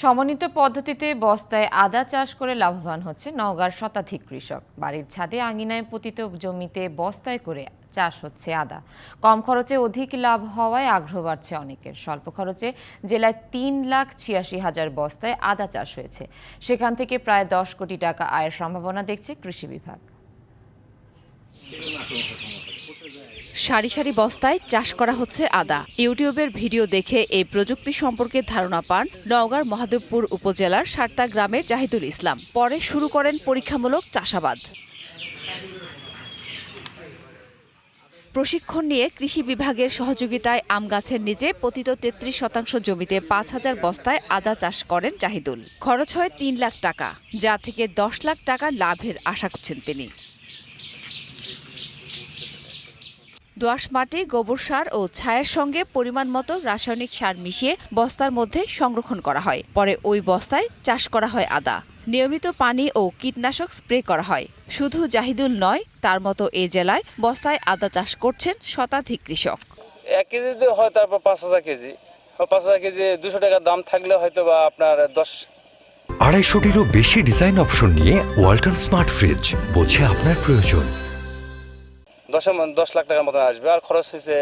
সমন্বিত পদ্ধতিতে বস্তায় আদা চাষ করে লাভবান হচ্ছে নওগাঁর শতাধিক কৃষক। বাড়ির ছাদে আঙিনায় পতিত জমিতে বস্তায় করে চাষ হচ্ছে আদা। কম খরচে অধিক লাভ হওয়ায় আগ্রহ বাড়ছে অনেকের। স্বল্প খরচে জেলায় তিন লাখ ছিয়াশি হাজার বস্তায় আদা চাষ হয়েছে। সেখান থেকে প্রায় দশ কোটি টাকা আয়ের সম্ভাবনা দেখছে কৃষি বিভাগ। সারি সারি বস্তায় চাষ করা হচ্ছে আদা। ইউটিউবের ভিডিও দেখে এই প্রযুক্তি সম্পর্কে ধারণা পান নওগাঁর মহাদেবপুর উপজেলার সারতা গ্রামের জাহিদুল ইসলাম। পরে শুরু করেন পরীক্ষামূলক চাষাবাদ। প্রশিক্ষণ নিয়ে কৃষি বিভাগের সহযোগিতায় আম গাছের নিচে পতিত তেত্রিশ শতাংশ জমিতে পাঁচ হাজার বস্তায় আদা চাষ করেন জাহিদুল। খরচ হয় তিন লাখ টাকা, যা থেকে দশ লাখ টাকা লাভের আশা করছেন তিনি। দোআঁশ মাটি গোবর সার ও ছায়ের সঙ্গে পরিমাণ মতো রাসায়নিক সার মিশিয়ে বস্তার মধ্যে সংরক্ষণ করা হয়। পরে ওই বস্তায় চাষ করা হয় আদা। নিয়মিত পানি ও কীটনাশক স্প্রে করা হয়। শুধু জাহিদুল নয় তার মতো এ জেলায় বস্তায় আদা চাষ করছেন শতাধিক কৃষক। এক কেজিতে হয় তারপর পাঁচ হাজার কেজি। পাঁচ হাজার কেজি দুশো টাকার দাম থাকলে হয়তো বা আপনার দশ। আড়াইশোটিরও বেশি ডিজাইন অপশন নিয়ে ওয়ালটন স্মার্ট ফ্রিজ বোঝে আপনার প্রয়োজন। দশ দশ লাখ টাকার মতন আসবে আর খরচ হয়েছে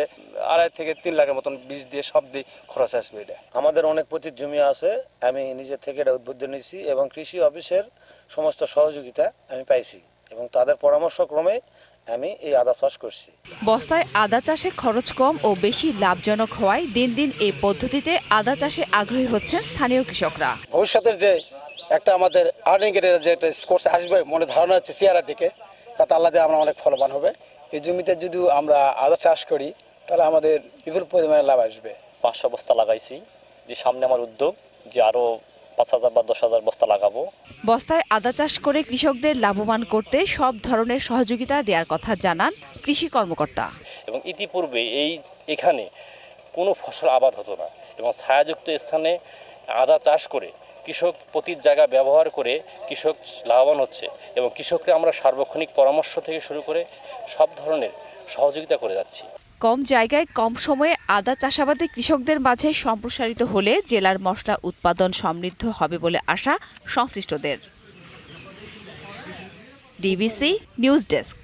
আড়াই থেকে তিন লাখের মতন বীজ দিয়ে সব দিয়ে খরচ আসবে এটা। আমাদের অনেক পতিত জমি আছে আমি নিজে থেকে এটা উদ্বুদ্ধ নিয়েছি এবং কৃষি অফিসের সমস্ত সহযোগিতা আমি পাইছি এবং তাদের পরামর্শক্রমে আমি এই আদা চাষ করছি। বস্তায় আদা চাষে খরচ কম ও বেশি লাভজনক হওয়ায় দিন দিন এই পদ্ধতিতে আদা চাষে আগ্রহী হচ্ছেন স্থানীয় কৃষকরা। ভবিষ্যতের যে একটা আমাদের আর্নিংয়ের যে একটা কোর্স আসবে মনে ধারণা হচ্ছে চেহারা দিকে তাতে আল্লাহ দিয়ে আমরা অনেক ফলবান হবে। এই জমিতে যদি আমরা আদা চাষ করি তাহলে আমাদের বিপুল পরিমাণে লাভ আসবে। পাঁচশো বস্তা লাগাইছি। যে সামনে আমার উদ্যোগ যে আরও পাঁচ হাজার বা দশ হাজার বস্তা লাগাবো। বস্তায় আদা চাষ করে কৃষকদের লাভবান করতে সব ধরনের সহযোগিতা দেওয়ার কথা জানান কৃষি কর্মকর্তা। এবং ইতিপূর্বে এই এখানে কোনো ফসল আবাদ হতো না। এবং ছায়াযুক্ত স্থানে আদা চাষ করে কৃষক প্রতি জায়গা ব্যবহার করে কৃষক লাভবান হচ্ছে এবং কৃষকরা আমরা সার্বক্ষণিক পরামর্শ থেকে শুরু করে সব ধরনের সহযোগিতা করে যাচ্ছি। কম জায়গায় কম সময়ে আদা চাষাবাদে কৃষকদের মাঝে সম্প্রসারিত হলে জেলার মশলা উৎপাদন সমৃদ্ধ হবে বলে আশা সংশ্লিষ্টদের। DBC news desk.